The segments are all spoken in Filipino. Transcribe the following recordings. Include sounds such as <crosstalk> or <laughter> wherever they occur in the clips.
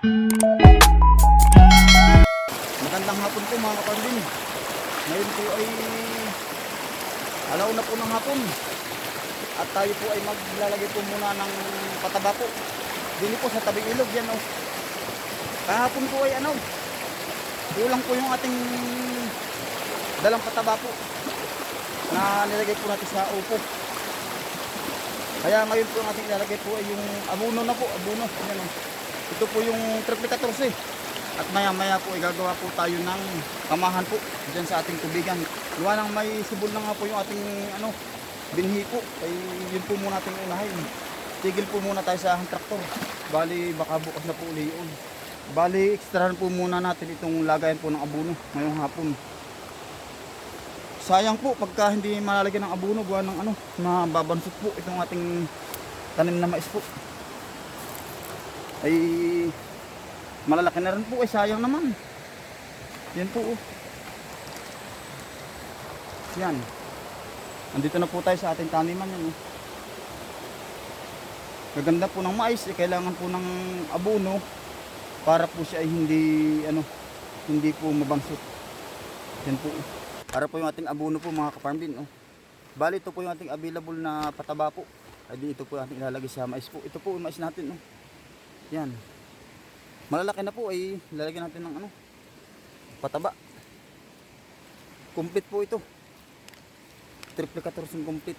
Magandang hapon po mga kapandin. Ngayon po ay alaw na po ng hapon. At tayo po ay maglalagay po muna ng pataba po. Dili po sa tabing ilog yan oh. Kahapon po ay ano. Kulang po yung ating dalang pataba po. Na nilagay po natin sa upo. Kaya ngayon po ang ating ilalagay po ay yung abuno na po. Abuno. Yan oh. Ito po yung triple 14. At maya maya po igagawa po tayo ng kamahan po dyan sa ating tubigan. Luwa nang may sibol na nga po yung ating ano, binhi po. Ay yun po muna ating unahin. Tigil po muna tayo sa traktor. Bali baka bukas na po uli yun. Bali ekstrahan po muna natin itong lagayan po ng abuno ngayong hapon. Sayang po pagka hindi malalagyan ng abuno buwan ng ano, na babansot po itong ating tanim na mais po. Ay malalaki na rin po ay sayang naman yan po oh. yan andito na po tayo sa ating taniman yan oh. gaganda po ng mais eh, kailangan po ng abono para po siya ay hindi ano hindi po mabangsot yan po oh. para po yung ating abono po mga kaparmbin oh. bali ito po yung ating available na pataba po ay ito po yung ating ilalagay sa mais po ito po yung mais natin oh. Yan. Malalaki na po ay lalagyan natin ng ano pataba. Complete po ito. Triple 14 complete.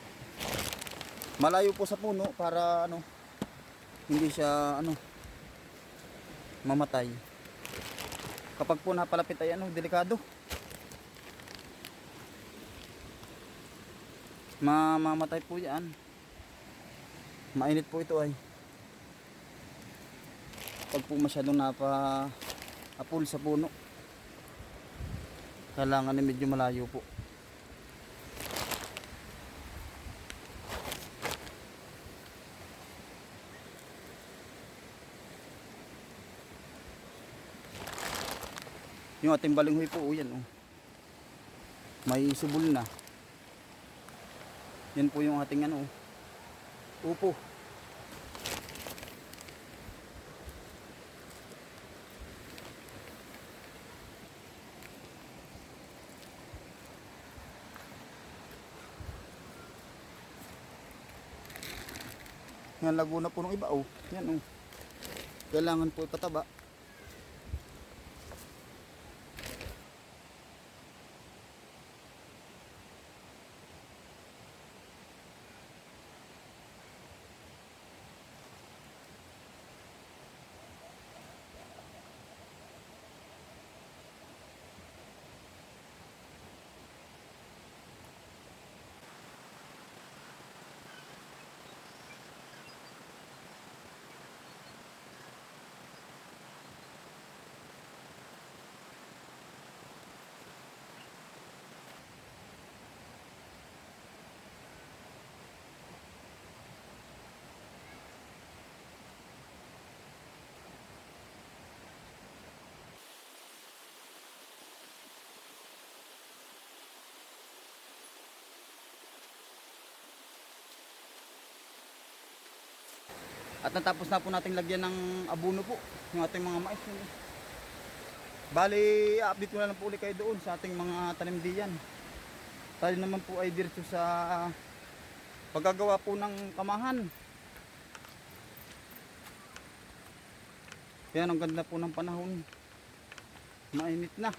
Malayo po sa puno para ano hindi siya ano mamatay. Kapag po napalapit ay ano delikado. Mamamatay po yan. Mainit po ito ay pag po masyadong napa apul sa puno kailangan na medyo malayo po. Yung ating balinghoy po oh, yan oh. may subol na. Yan po yung ating ano upo Yan Laguna po ng iba oh. Yan oh. Kailangan po ipataba. At natapos na po nating lagyan ng abuno po yung ating mga mais. Bali, update ko na lang po ulit kayo doon sa ating mga tanim diyan. Tayo naman po ay diretso sa paggagawa po ng kamahan. Yan ang ganda po ng panahon. Mainit na.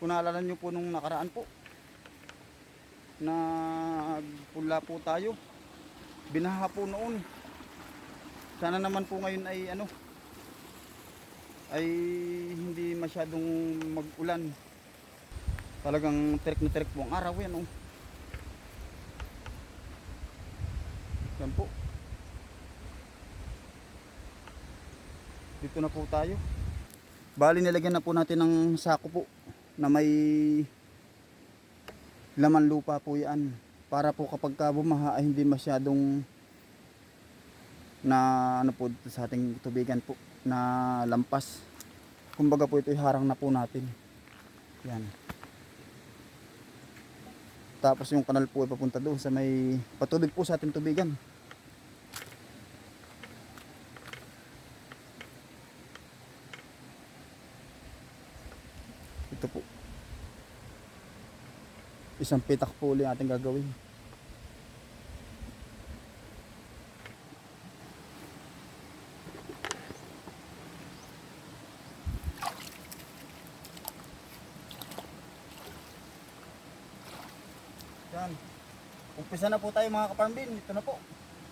Kung naalala nyo po nung nakaraan po, nagpula po tayo binaha po noon. Sana naman po ngayon ay ano ay hindi masyadong mag-ulan. Talagang terik na terik po ang araw yan oh. yan po. Dito na po tayo. Bali nilagyan na po natin ng sako po na may laman lupa po yan para po kapag ka bumaha ay hindi masyadong na ano po sa ating tubigan po na lampas. Kumbaga po ito harang na po natin. Yan. Tapos yung kanal po ay papunta doon sa may patubig po sa ating tubigan Ito po. Isang pitak po ulit ating gagawin. Yan. Umpisa na po tayo mga kaparmbin. Ito na po.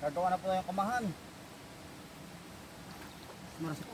Gagawa na po tayo ng kamahan. Marasa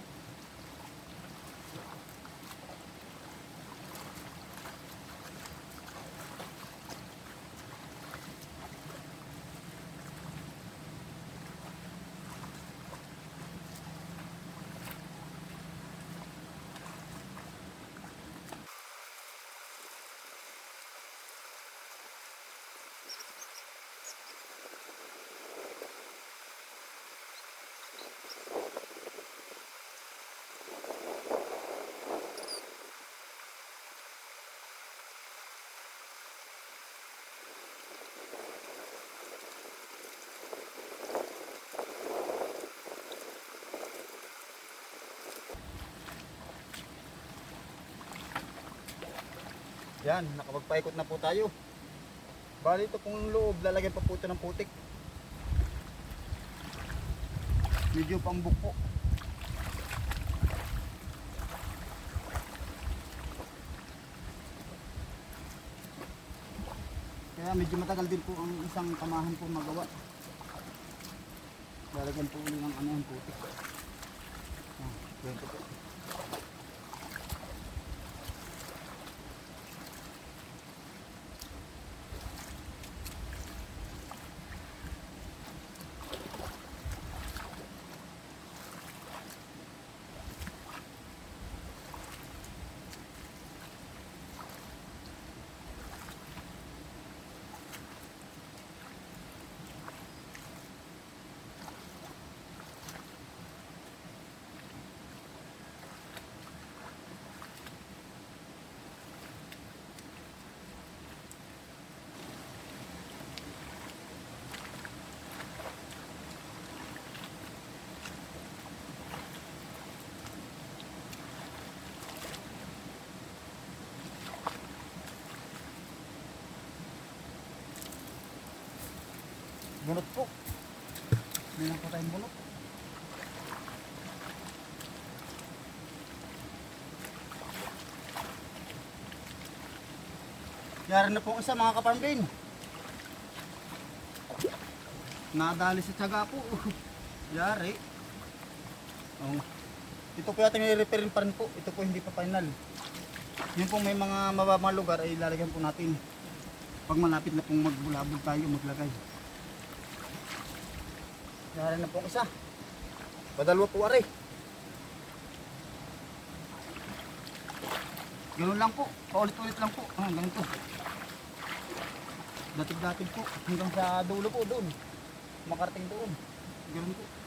Yan, nakapagpaikot na po tayo. Bali ito pong loob, lalagyan pa po ito ng putik. Medyo pambuk po. Kaya medyo matagal din po ang isang kamahan po magawa. Lalagyan po ulit ng ano yung putik. Ah, ganito po. Bunot po. Meron po tayong bunot. Yari na po isa mga kaparmbin. Nadali sa tsaga po. <laughs> Yari. Oh. Ito po yata nire-repairin pa rin po. Ito po hindi pa final. Yung po may mga mababang lugar ay lalagyan po natin. Pag malapit na pong magbulabog tayo maglagay. Yari na po ang isa. Padalwa po are. Ganun lang po. Paulit-ulit lang po. Ah, ganito. Datig-datig po. Hanggang sa dulo po doon. Makarating doon. Ganun po.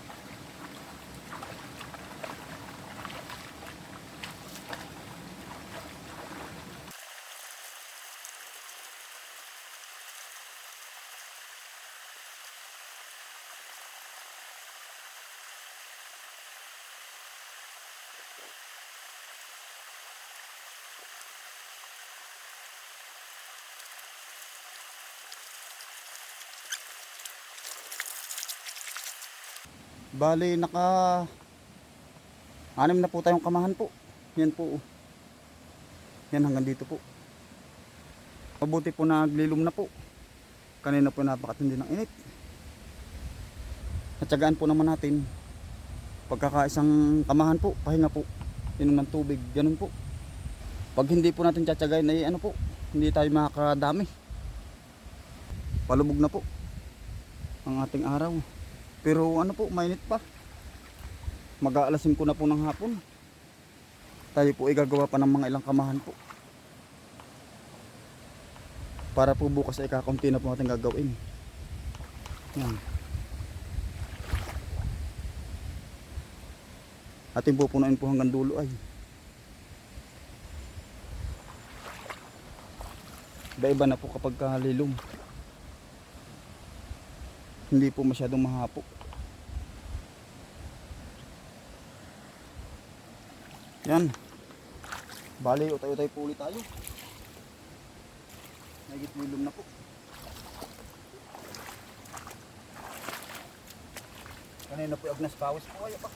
Bali, naka anim na po tayong kamahan po. Yan po. oh. Yan hanggang dito po. Mabuti po naglilom na po. Kanina po napakatindi ng init. Natsagaan po naman natin. Pagkakaisang kamahan po, pahinga po. Inom ng tubig, ganun po. Pag hindi po natin tsatsagayin ay ano po, hindi tayo makakadami. Palubog na po ang ating araw. Pero ano po, mainit pa. Mag-aalasin ko na po ng hapon. Tayo po ay gagawa pa ng mga ilang kamahan po. Para po bukas ay kakaunti na po natin gagawin. Yan. Ating pupunuin po hanggang dulo ay. Iba-iba na po kapag kalilom. Hindi po masyadong mahapo. Yan. Bali, utay-utay po ulit tayo. Nagit wilom na po. Kanina po agnas pawis po kayo pa.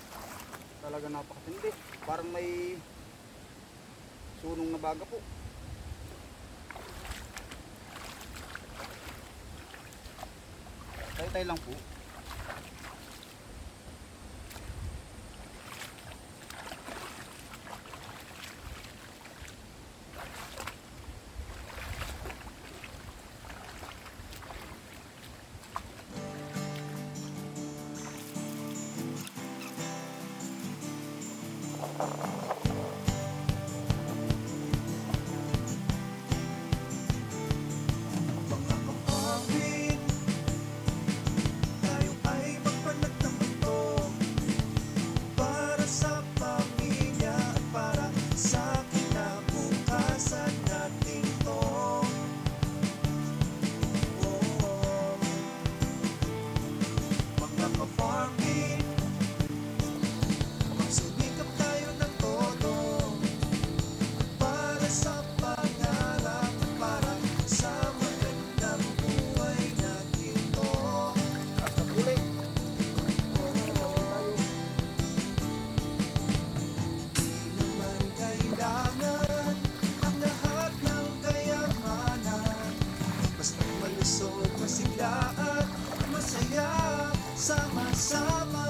Talaga napakatindi. Parang may sunong na baga po. Lang po. Malusog, masigla at masaya Sama-sama,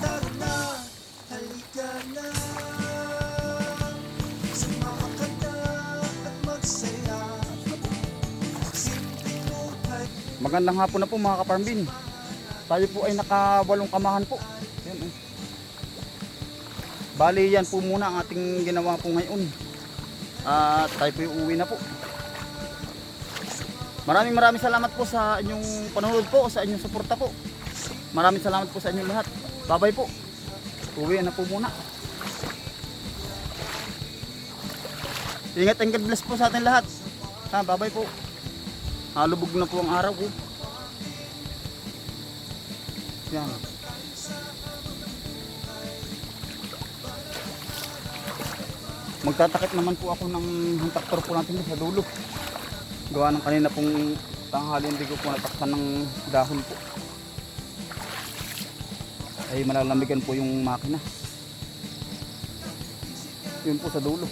tara na, halika na Sumama ka na at magsaya Simpleng buhay Magandang hapon na po mga kaparmbin. Tayo po ay nakawalong kamahan po. Yan, eh. Bali yan po muna ang ating ginawa po ngayon. At tayo po uuwi na po. Maraming maraming salamat po sa inyong panonood po, sa inyong suporta po. Maraming salamat po sa inyong lahat. Bye-bye po. Uwi na po muna. Ingat and God bless po sa ating lahat. Ha, bye-bye po. Halubog na po ang araw ko. Yan. Magtatakip naman po ako ng traktor po natin sa dulo. Gawa ng kanina pong tanghali hindi ko po natakpan ng dahon po. Ay malalamigan po yung makina. Yun po sa dulo.